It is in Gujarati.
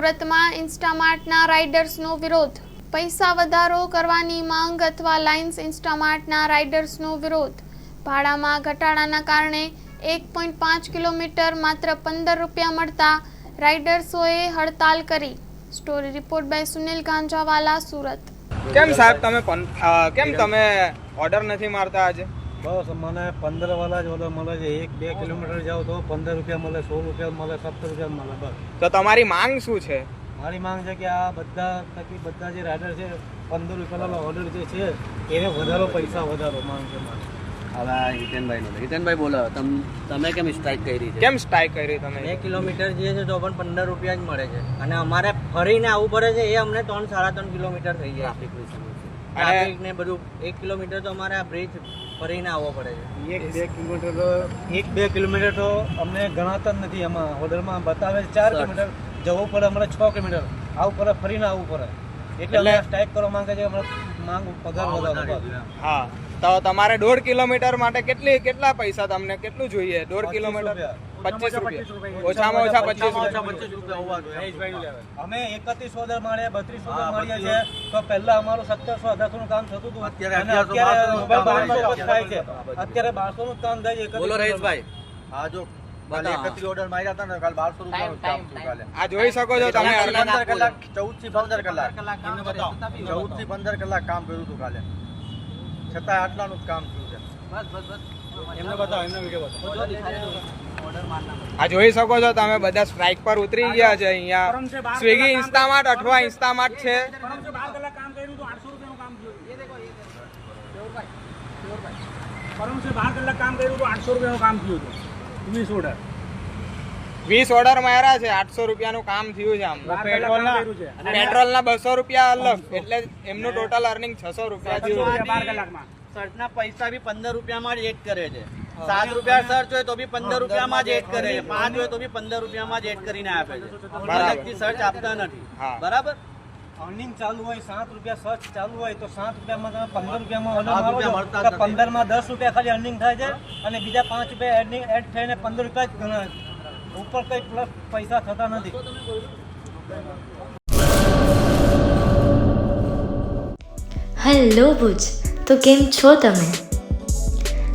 સુરતમાં ઇન્સ્ટામાર્ટના રાઇડર્સનો વિરોધ. પૈસા વધારો કરવાની માંગ અથવા લાઇન્સ ઇન્સ્ટામાર્ટના રાઇડર્સનો વિરોધ. ભાડામાં ઘટાડાના કારણે એક પોઈન્ટ પાંચ કિલોમીટર માત્ર પંદર રૂપિયા મળતા રાઇડર્સોએ હડતાલ કરી. Story report by Sunil Ganjawala, Surat. કેમ સાહેબ તમે કેમ તમે ઓર્ડર નથી મારતા આજે? બસ મને પંદર વાળા જ ઓલો મળે છે. એક બે કિલોમીટર જાવ તો પંદર રૂપિયા મળે સો રૂપિયા મળે સત્તર રૂપિયા મળે બસ. તો તમારી માંગ શું છે? મારી માંગ છે કે આ બધા તકી બધા જે રાઇડર છે પંદર રૂપિયાનો ઓર્ડર જે છે એને વધારો પૈસા વધારો માંગ છે મારી. હવે આ હિતેનભાઈ બોલો તમ તમે કેમ સ્ટ્રાઇક કરી છે? કેમ સ્ટ્રાઇક કરી તમે? બે કિલોમીટર જે છે તો પણ પંદર રૂપિયા જ મળે છે. અને અમારે ફરીને આવવું પડે છે એ અમને ત્રણ સાડા ત્રણ કિલોમીટર થઈ જાય છે. ટ્રાફિક ને બધું. એક કિલોમીટર તો અમારે આ બ્રિજ ફરીને આવવો પડે છે. એક બે કિલોમીટર તો એક બે કિલોમીટર તો અમને ગણાતા જ નથી. એમાં હોટલમાં બતાવે છે ચાર કિલોમીટર જવું પડે અમારે છ કિલોમીટર. આવું પડે ફરીને આવવું પડે. એટલે અમે સ્ટ્રાઇક કરવા માંગે છે અમારે માંગ પગાર વધારો. હા. તો તમારે દોઢ કિલોમીટર માટે કેટલી કેટલા પૈસા તમને કેટલું જોઈએ? દોઢ કિલોમીટર. પચીસ રૂપિયા. ઓછામાં ઓછા પચીસ રૂપિયા. અમે એકત્રીસ ઓર્ડર મળ્યા બત્રીસ ઓર્ડર મળ્યા છે તો પહેલા અમારું સત્તરસો અઢારસો નું કામ થતું હતું. અત્યારે અત્યારે બારસો બારસો થાય છે. અત્યારે બારસો નું કામ થાય છે એકત્રીસ બોલો. રહીશભાઈ. હા જો. આ જોઈ શકો છો તમે પંદર કલાક ચૌદથી પંદર કલાક. ચૌદથી પંદર કલાક કામ કર્યું હતું કાલે. છતાંય આટલાનું જ કામ થયું છે. એમને બતાવો એમને વીડિયો બતાવો. આ જોઈ શકો છો તમે બધા સ્ટ્રાઇક પર ઉતરી ગયા છે અહીંયા. સ્વિગી ઇન્સ્ટામાર્ટ અથવા ઇન્સ્ટામાર્ટ છે. વીસ ઓર્ડર માર્યા છે આઠસો રૂપિયાનું કામ થયું છે આમ. પેટ્રોલના કલાક કામ કર્યું છે. પેટ્રોલ ના બસો રૂપિયા અલગ એટલે એમનું ટોટલ અર્નિંગ છસો રૂપિયા થયું. સર્ચના પૈસા બી પંદર રૂપિયામાં જ એડ કરે છે. સાત રૂપિયા સર્ચ હોય તો બી પંદર રૂપિયામાં જ એડ કરે પાંચ હોય તો બી પંદર રૂપિયામાં જ એડ કરીને આપે છે. અલગથી સર્ચ આપતા નથી. બરાબર? અર્નિંગ ચાલુ હોય સાત રૂપિયા સર્ચ ચાલુ હોય તો સાત રૂપિયામાં તમે પંદર રૂપિયામાં છો, મળતા. પંદરમાં દસ રૂપિયા ખાલી અર્નિંગ થાય છે અને બીજા પાંચ રૂપિયા એર્નિંગ એડ થઈને પંદર રૂપિયા જ ગણાય ઉપર કઈ પ્લસ પૈસા થતા નથી. હેલો ભુજ તો કેમ છો તમે?